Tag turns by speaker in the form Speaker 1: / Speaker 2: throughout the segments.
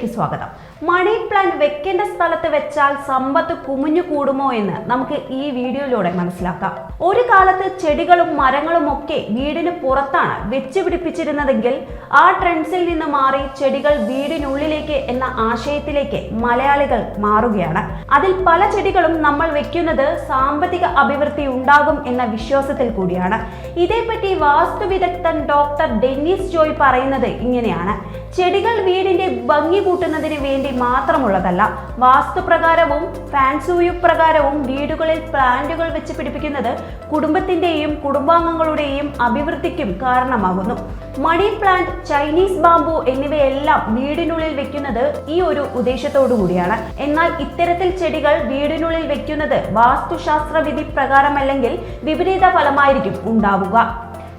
Speaker 1: ലൈവിലേക്ക് സ്വാഗതം. Money plant വെക്കേണ്ട സ്ഥലത്ത് വെച്ചാൽ സമ്പത്ത് കുമിഞ്ഞു കൂടുമോ എന്ന് നമുക്ക് ഈ വീഡിയോയിലൂടെ മനസ്സിലാക്കാം. ഒരു കാലത്ത് ചെടികളും മരങ്ങളും ഒക്കെ വീടിന് പുറത്താണ് വെച്ച് പിടിപ്പിച്ചിരുന്നതെങ്കിൽ ആ ട്രെൻഡ്സിൽ നിന്ന് മാറി ചെടികൾ വീടിനുള്ളിലേക്ക് എന്ന ആശയത്തിലേക്ക് മലയാളികൾ മാറുകയാണ്. അതിൽ പല ചെടികളും നമ്മൾ വെക്കുന്നത് സാമ്പത്തിക അഭിവൃദ്ധി ഉണ്ടാകും എന്ന വിശ്വാസത്തിൽ കൂടിയാണ്. ഇതേപ്പറ്റി വാസ്തു വിദഗ്ധൻ ഡോക്ടർ ഡെന്നിസ് ജോയ് പറയുന്നത് ഇങ്ങനെയാണ്. ചെടികൾ വീടിന്റെ ഭംഗി കൂട്ടുന്നതിന് വേണ്ടി മാത്രമുള്ളതല്ല വാസ്തുപ്രകാരവും ഫാൻസൂയു പ്രകാരവും വീടുകളിൽ പ്ലാന്റുകൾ വെച്ച് പിടിപ്പിക്കുന്നത് കുടുംബത്തിന്റെയും കുടുംബാംഗങ്ങളുടെയും അഭിവൃദ്ധിക്കും കാരണമാകുന്നു. മണി പ്ലാന്റ് ചൈനീസ് ബാംബു എന്നിവയെല്ലാം വീടിനുള്ളിൽ വെക്കുന്നത് ഈ ഒരു ഉദ്ദേശത്തോടു കൂടിയാണ്. എന്നാൽ ഇത്തരത്തിൽ ചെടികൾ വീടിനുള്ളിൽ വെക്കുന്നത് വാസ്തുശാസ്ത്ര വിധി പ്രകാരമല്ലെങ്കിൽ വിപരീത ഫലമായിരിക്കും ഉണ്ടാവുക.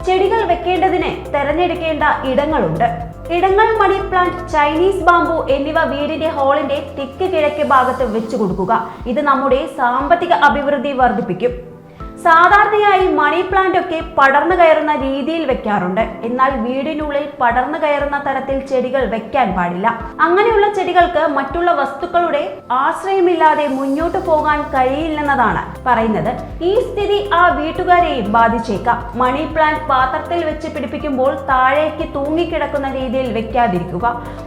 Speaker 1: ചെടികൾ വെക്കേണ്ടതിന് തെരഞ്ഞെടുക്കേണ്ട ഇടങ്ങളുണ്ട്. ഇടങ്ങൾ മണി പ്ലാന്റ് ചൈനീസ് ബാമ്പു എന്നിവ വീടിന്റെ ഹാളിന്റെ തെക്ക് കിഴക്ക് ഭാഗത്ത് വെച്ചു കൊടുക്കുക. ഇത് നമ്മുടെ സാമ്പത്തിക അഭിവൃദ്ധി വർദ്ധിപ്പിക്കും. സാധാരണയായി മണി പ്ലാന്റ് ഒക്കെ പടർന്നു കയറുന്ന രീതിയിൽ വെക്കാറുണ്ട്. എന്നാൽ വീടിനുള്ളിൽ പടർന്നു കയറുന്ന തരത്തിൽ ചെടികൾ വെക്കാൻ പാടില്ല. അങ്ങനെയുള്ള ചെടികൾക്ക് മറ്റുള്ള വസ്തുക്കളുടെ ആശ്രയമില്ലാതെ മുന്നോട്ട് പോകാൻ കഴിയില്ലെന്നതാണ് പറയുന്നത്. ഈ സ്ഥിതി ആ വീട്ടുകാരെയും ബാധിച്ചേക്കാം. മണി പ്ലാന്റ് പാത്രത്തിൽ വെച്ച് പിടിപ്പിക്കുമ്പോൾ താഴേക്ക് തൂങ്ങിക്കിടക്കുന്ന രീതിയിൽ വെക്കാതിരിക്കുക.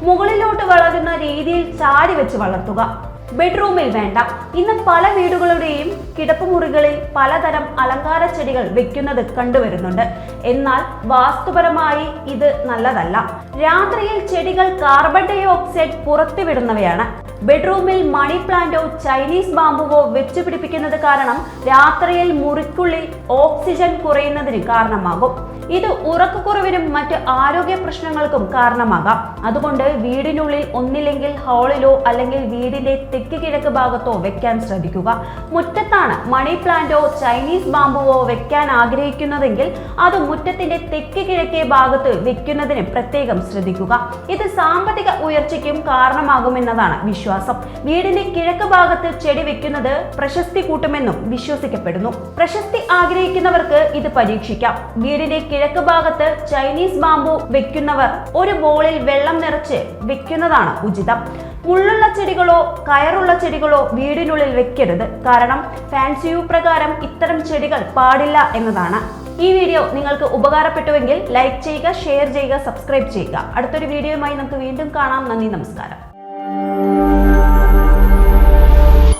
Speaker 1: മുകളിലോട്ട് വളരുന്ന രീതിയിൽ ചാരി വെച്ച് വളർത്തുക. ബെഡ്റൂമിൽ വേണ്ട. ഇന്ന് പല വീടുകളുടെയും കിടപ്പുമുറികളിൽ പലതരം അലങ്കാര ചെടികൾ വെക്കുന്നത് കണ്ടുവരുന്നുണ്ട്. എന്നാൽ വാസ്തുപരമായി ഇത് നല്ലതല്ല. രാത്രിയിൽ ചെടികൾ കാർബൺ ഡൈ ഓക്സൈഡ് പുറത്തുവിടുന്നവയാണ്. ബെഡ്റൂമിൽ മണി പ്ലാന്റോ ചൈനീസ് ബാമ്പുവോ വെച്ചു പിടിപ്പിക്കുന്നത് കാരണം രാത്രിയിൽ മുറിക്കുള്ളിൽ ഓക്സിജൻ കുറയുന്നതിന് കാരണമാകും. ഇത് ഉറക്കക്കുറവിനും മറ്റ് ആരോഗ്യ പ്രശ്നങ്ങൾക്കും കാരണമാകാം. അതുകൊണ്ട് വീടിനുള്ളിൽ ഒന്നില്ലെങ്കിൽ ഹാളിലോ അല്ലെങ്കിൽ വീടിന്റെ തെക്ക് കിഴക്ക് ഭാഗത്തോ വെക്കാൻ ശ്രദ്ധിക്കുക മുറ്റത്താണ് മണി പ്ലാന്റോ ചൈനീസ് ബാമ്പുവോ വെക്കാൻ ആഗ്രഹിക്കുന്നതെങ്കിൽ അത് മുറ്റത്തിന്റെ തെക്ക് കിഴക്കേ ഭാഗത്ത് വെക്കുന്നതിന് പ്രത്യേകം ശ്രദ്ധിക്കുക. ഇത് സാമ്പത്തിക ഉയർച്ചയ്ക്കും കാരണമാകുമെന്നതാണ് വിശ്വാസം. വീടിന്റെ കിഴക്ക് ഭാഗത്ത് ചെടി വെക്കുന്നത് പ്രശസ്തി കൂട്ടുമെന്നും വിശ്വസിക്കപ്പെടുന്നു. പ്രശസ്തി ആഗ്രഹിക്കുന്നവർക്ക് ഇത് പരീക്ഷിക്കാം. വീടിന്റെ കിഴക്ക് ഭാഗത്ത് ചൈനീസ് ബാമ്പു വെക്കുന്നവർ ഒരു ബോളിൽ വെള്ളം നിറച്ച് വെക്കുന്നതാണ് ഉചിതം. മുള്ളുള്ള ചെടികളോ കയറുള്ള ചെടികളോ വീടിനുള്ളിൽ വെക്കരുത്. കാരണം ഫാൻസിയു പ്രകാരം ഇത്തരം ചെടികൾ പാടില്ല എന്നതാണ്. ഈ വീഡിയോ നിങ്ങൾക്ക് ഉപകാരപ്പെട്ടുവെങ്കിൽ ലൈക്ക് ചെയ്യുക ഷെയർ ചെയ്യുക സബ്സ്ക്രൈബ് ചെയ്യുക. അടുത്തൊരു വീഡിയോയുമായി നമുക്ക് വീണ്ടും കാണാം. നന്ദി നമസ്കാരം.